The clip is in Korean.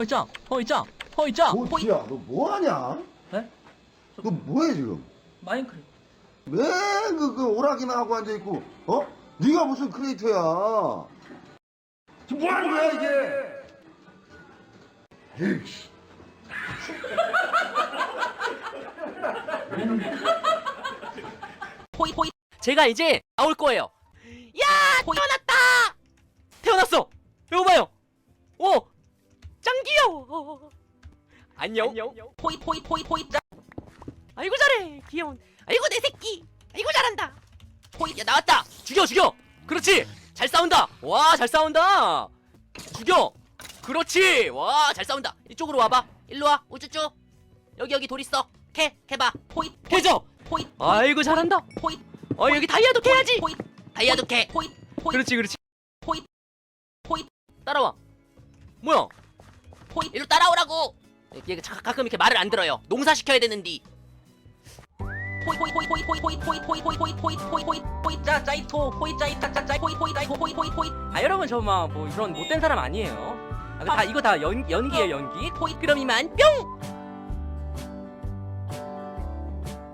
허이짱, 허이짱, 허이짱. 도티야, 너 뭐하냐? 네? 너 뭐해 지금? 마인크래프트. 맨그 그 오락이나 하고 앉아 있고, 어? 네가 무슨 크리에이터야? 지금 뭐 하는 거야 이게? 에이씨. 호이 호이. 제가 이제 나올 거예요. 야, 태어났다. 태어났어. 안녕. 호이 호이 호이. 짱. 아이고 잘해, 귀여운. 아이고 내 새끼. 아이고 잘한다. 호이, 야 나왔다. 죽여, 죽여. 그렇지. 잘 싸운다. 와, 잘 싸운다. 죽여. 그렇지. 와, 잘 싸운다. 이쪽으로 와봐. 일로 와. 우쭈쭈. 여기 여기 돌 있어. 캐, 캐봐. 호이 캐죠. 호이. 아이고 잘한다. 호이. 어 여기 다이아도 캐야지. 호이. 다이아도 캐. 호이. 그렇지, 그렇지. 호이 호이 따라와. 뭐야? 호이. 일로 따라오라고. 얘가 자- 가끔 이렇게 말을 안 들어요. 농사 시켜야 되는디. 호이 호이 호이 호이 호이 호이 호이 호이 호이 호이 호이 호이 호이 호이 짜 짜이토 호이 짜이 짜짜짜 호이 호이 짜이 호이 호이 호이 아 여러분 저 막 뭐 이런 못된 사람 아니에요 아, 다 이거 다 연, 연기예요 연기 호이 그럼 이만 뿅.